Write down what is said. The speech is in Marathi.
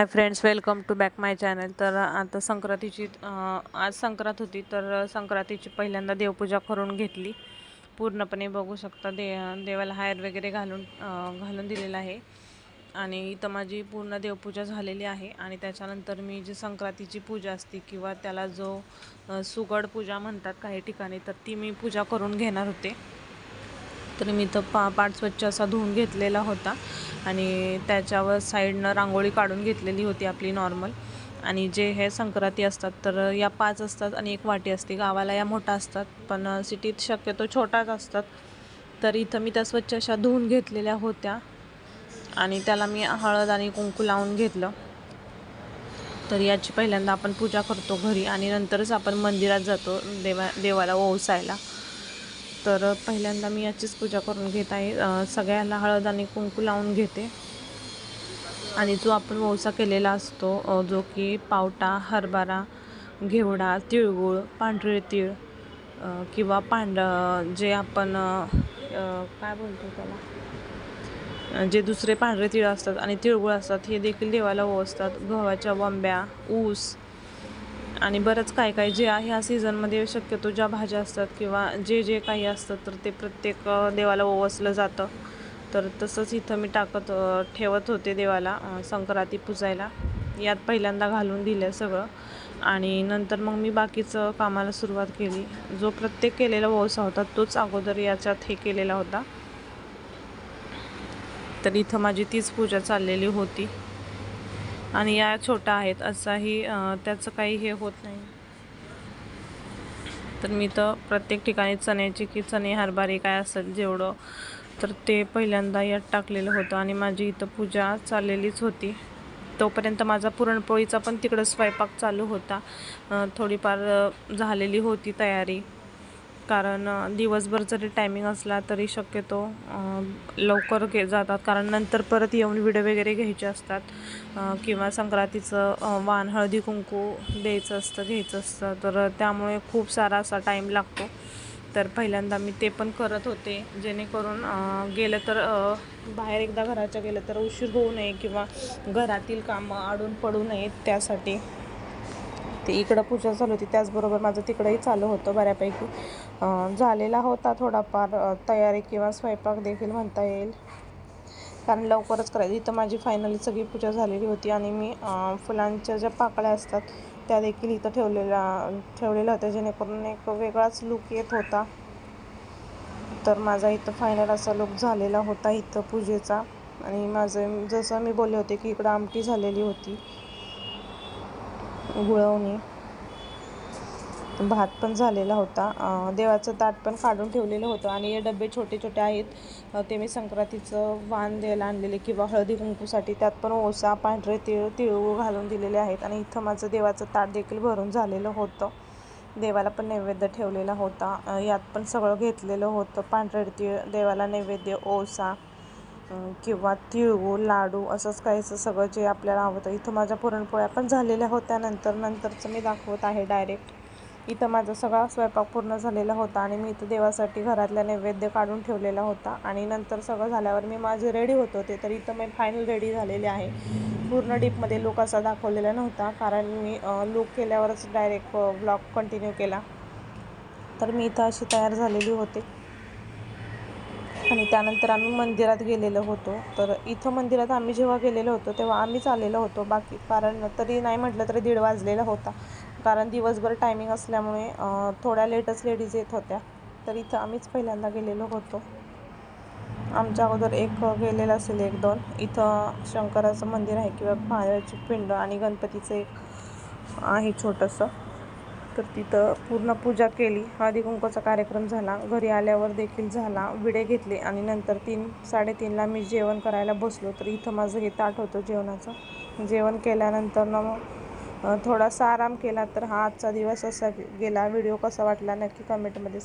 Hi friends welcome to back my channel तर आता संक्रांतीची आज संक्रांत होती तर संक्रांतीची पहिल्यांदा देवपूजा करून घेतली. पूर्णपणे बघू शकता दे देवाला हायर वगैरे घालून घालून दिलेलं आहे. आणि इथं माझी पूर्ण देवपूजा झालेली आहे. आणि त्याच्यानंतर मी जी संक्रांतीची पूजा असते किंवा त्याला जो सुगड पूजा म्हणतात काही ठिकाणी तर ती मी पूजा करून घेणार होते. तर मी तर पा पाठ स्वच्छ असा धुवून घेतलेला होता. आणि त्याच्यावर साईडनं रांगोळी काढून घेतलेली होती आपली नॉर्मल आणि जे हे संक्रांती असतात तर या पाच असतात आणि एक वाटी असते. गावाला या मोठा असतात पण सिटीत शक्यतो छोटाच असतात. तर इथं मी त्या स्वच्छ अशा धुवून घेतलेल्या होत्या. आणि त्याला मी हळद आणि कुंकू लावून घेतलं. तर याची पहिल्यांदा आपण पूजा करतो घरी आणि नंतरच आपण मंदिरात जातो देवा देवाला ओवसायला तर पहिल्यांदा मी याचीच पूजा करून घेत आहे. सगळ्याला हळद आणि कुंकू लावून घेते. आणि जो आपण वौसा केलेला असतो जो की पावटा हरभरा घेवडा तिळगुळ पांढरे तीळ किंवा पांढ जे आपण काय बोलतो त्याला? जे दुसरे पांढरे तीळ असतात आणि तिळगुळ असतात हे देखील देवाला ओवसतात गव्हाच्या वंब्या ऊस आणि बरंच काय काय जे आहे ह्या सीझनमध्ये शक्यतो ज्या भाज्या असतात किंवा जे जे काही असतं तर ते प्रत्येक देवाला ओवसलं जातं. तर तसंच इथं मी टाकत ठेवत होते देवाला संक्रांती पुजायला. यात पहिल्यांदा घालून दिलं सगळं. आणि नंतर मग मी बाकीचं कामाला सुरुवात केली. जो प्रत्येक केलेला ओवसा होता तोच अगोदर याच्यात हे केलेला होता. तर इथं माझी तीच पूजा चाललेली होती. आणि या छोट्या आहेत असाही त्याचं काही हे होत नाही. तर मी तर प्रत्येक ठिकाणी चण्याची की चणे हरभारी काय असेल जेवढं तर ते पहिल्यांदा यात टाकलेलं होतं आणि माझी इथं पूजा चाललेलीच होती. तोपर्यंत माझा पुरणपोळीचा पण तिकडं स्वयंपाक चालू होता. थोडीफार झालेली होती तयारी. कारण दिवसभर जरी टायमिंग असला तरी शक्यतो लवकर घे जातात. कारण नंतर परत येऊन व्हिडिओ वगैरे घ्यायचे असतात. किंवा संक्रांतीचं वाण हळदी कुंकू द्यायचं असतं घ्यायचं असतं. तर त्यामुळे खूप सारा असा टाईम लागतो. तर पहिल्यांदा मी ते पण करत होते. जेणेकरून गेलं तर बाहेर एकदा घराच्या गेलं तर उशीर होऊ नये किंवा घरातील कामं अडून पडू नयेत त्यासाठी. ते इकडं पूजा चालू होती त्याचबरोबर माझं तिकडंही चालू होतं बऱ्यापैकी. झालेला होता थोडाफार तयारी किंवा स्वयंपाक देखील म्हणता येईल. कारण लवकरच करायची. इथं माझी फायनली सगळी पूजा झालेली होती आणि मी फुलांच्या ज्या पाकळ्या असतात त्या देखील इथं ठेवलेल्या ठेवलेल्या होत्या. जेणेकरून एक वेगळाच लुक येत होता. तर माझा इथं फायनल असा लुक झालेला होता इथं पूजेचा. आणि माझं जसं मी बोलले होते की इकडं आमटी झालेली होती. गुळवणी. भात पण झालेला होता. देवाचं ताट पण काढून ठेवलेलं होतं आणि हे डबे छोटे छोटे आहेत. ते मी संक्रांतीचं वाण द्यायला आणलेले किंवा हळदी कुंकूसाठी. त्यात पण ओसा पांढरे तिळ तिळगूळ घालून दिलेले आहेत आणि इथं माझं देवाचं ताट देखील भरून झालेलं होतं. देवाला पण नैवेद्य ठेवलेला होता. यात पण सगळं घेतलेलं होतं. पांढरे तिळ देवाला नैवेद्य ओसा किंवा तिळगूळ लाडू असंच काहीचं सगळं जे आपल्याला आवडतं इथं माझ्या पुरणपोळ्या पण झालेल्या होत्या. नंतर नंतरचं मी दाखवत आहे डायरेक्ट इथं माझा सगळा स्वयंपाक पूर्ण झालेला होता आणि मी इथं देवासाठी घरातला नैवेद्य काढून ठेवलेला होता. आणि नंतर सगळं झाल्यावर मी माझे रेडी होत होते. तर इथं मी फायनल रेडी झालेले आहे. पूर्ण डीपमध्ये लुक असा दाखवलेला नव्हता. कारण मी लुक केल्यावरच डायरेक्ट ब्लॉग कंटिन्यू केला. तर मी इथं अशी तयार झालेली होते. आणि त्यानंतर आम्ही मंदिरात गेलेलो होतो. तर इथं मंदिरात आम्ही जेव्हा गेलेलो होतो तेव्हा आम्हीच आलेलो होतो. बाकी कारण तरी नाही म्हटलं तरी दीड वाजलेला होता. कारण दिवसभर टायमिंग असल्यामुळे थोड्या लेटच लेडीज येत होत्या. तर इथं आम्हीच पहिल्यांदा गेलेलो होतो. आमच्या अगोदर एक गेलेलं असेल एक दोन. इथं शंकराचं मंदिर आहे किंवा महादेवाची पिंड आणि गणपतीचं एक आहे छोटंसं. तर तिथं पूर्ण पूजा केली. हळदी कुंकूचा कार्यक्रम झाला. घरी आल्यावर देखील झाला. विडे घेतले आणि नंतर तीन साडेतीनला मी जेवण करायला बसलो. तर इथं माझं हे ताट होतं जेवणाचं. जेवण केल्यानंतर ना मग थोडासा आराम केला. तर हा आजचा दिवस असा गेला. व्हिडिओ कसा वाटला नक्की कमेंटमध्ये